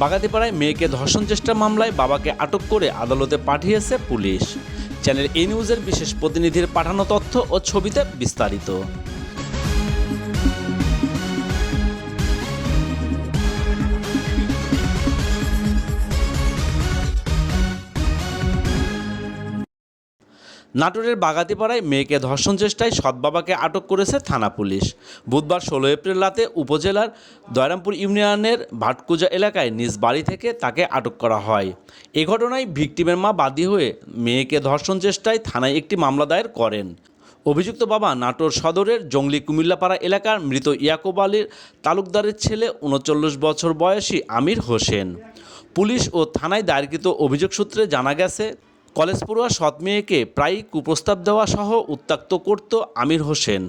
বাগাতিপাড়ায় মেয়েকে ধর্ষণ চেষ্টা মামলায় বাবাকে আটক করে আদালতে পাঠিয়েছে পুলিশ। চ্যানেল এ নিউজের বিশেষ প্রতিনিধির পাঠানো তথ্য ও ছবিতে বিস্তারিত। নাটোরের বাগাতিপাড়ায় মেয়েকে ধর্ষণ চেষ্টায় সৎ বাবাকে আটক করেছে থানা পুলিশ। বুধবার ষোলো এপ্রিল রাতে উপজেলার দয়রামপুর ইউনিয়নের ভাটকুজা এলাকায় নিজ বাড়ি থেকে তাকে আটক করা হয়। এ ঘটনায় ভিকটিমের মা বাদী হয়ে মেয়েকে ধর্ষণ চেষ্টায় থানায় একটি মামলা দায়ের করেন। অভিযুক্ত বাবা নাটোর সদরের জঙ্গলি কুমিল্লাপাড়া এলাকার মৃত ইয়াকুব আলীর তালুকদারের ছেলে উনচল্লিশ বছর বয়সী আমির হোসেন। পুলিশ ও থানায় দায়েরকৃত অভিযোগ সূত্রে জানা গেছে কলেজ পড়ুয়া সৎ মেয়েকে প্রায়ই কুপ্রস্তাব দেওয়া সহ উত্তাক্ত করত আমির হোসেন।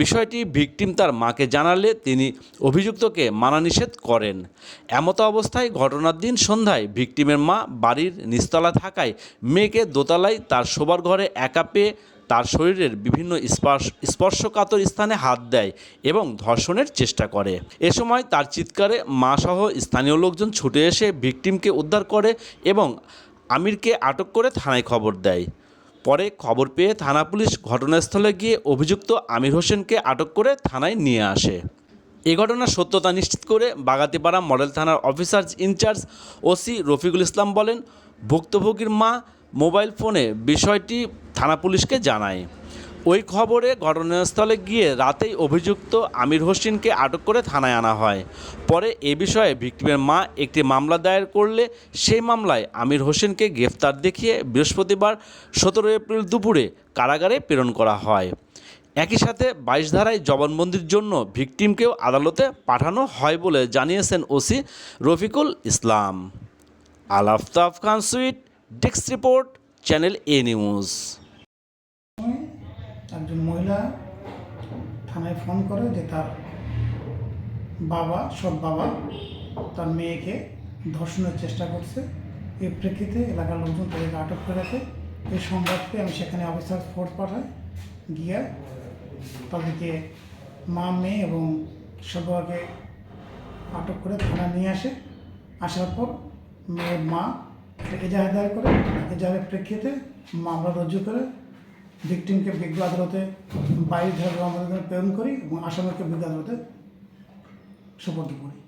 বিষয়টি ভিকটিম তার মাকে জানালে তিনি অভিযুক্তকে মানানিষেধ করেন। এমতো অবস্থায় ঘটনার দিন সন্ধ্যায় ভিকটিমের মা বাড়ির নিচতলা থাকায় মেয়েকে দোতলায় তার শোবার ঘরে একা পেয়ে তার শরীরের বিভিন্ন স্পর্শ, স্পর্শকাতর স্থানে হাত দেয় এবং ধর্ষণের চেষ্টা করে। এ সময় তার চিৎকারে মা সহ স্থানীয় লোকজন ছুটে এসে ভিকটিমকে উদ্ধার করে এবং আমিরকে আটক করে থানায় খবর দেয়। পরে খবর পেয়ে থানা পুলিশ ঘটনাস্থলে গিয়ে অভিযুক্ত আমির হোসেনকে আটক করে থানায় নিয়ে আসে। এ ঘটনার সত্যতা নিশ্চিত করে বাগাতিপাড়া মডেল থানার officer in charge OC Rafiqul Islam বলেন, ভুক্তভোগীর মা মোবাইল ফোনে বিষয়টি থানা পুলিশকে জানায়। ওই খবরে ঘটনাস্থলে গিয়ে রাতেই অভিযুক্ত আমির হোসেনকে আটক করে থানায় আনা হয়। পরে এ বিষয়ে ভিক্টিমের মা একটি মামলা দায়ের করলে সেই মামলায় আমির হোসেনকে গ্রেফতার দেখিয়ে বৃহস্পতিবার সতেরো এপ্রিল দুপুরে কারাগারে প্রেরণ করা হয়। একই সাথে বাইশ ধারায় জবানবন্দির জন্য ভিকটিমকেও আদালতে পাঠানো হয় বলে জানিয়েছেন OC Rafiqul Islam. Alaftab Khan Sweet, desk report, channel A news. একজন মহিলা থানায় ফোন করে যে তার বাবা, সৎ বাবা, তার মেয়েকে ধর্ষণের চেষ্টা করছে। এই প্রেক্ষিতে এলাকার লোকজন তাদেরকে আটক করে রাখে। এই সংবাদ পেয়ে আমি সেখানে অফিসার ফোর্স পাঠাই। গিয়ে তাদেরকে মা, মেয়ে এবং সৎ বাবাকে আটক করে থানায় নিয়ে আসে। আসার পর মেয়ের মা এজাহার দায়ের করে। এজাহারের প্রেক্ষিতে মামলা রুজু করে। ভিকটিমকে বিজ্ঞ আদালতে বাইশ ধারা আমাদের প্রেরণ করি এবং আসামিকে বিজ্ঞ আদালতে সুপর্দ করি।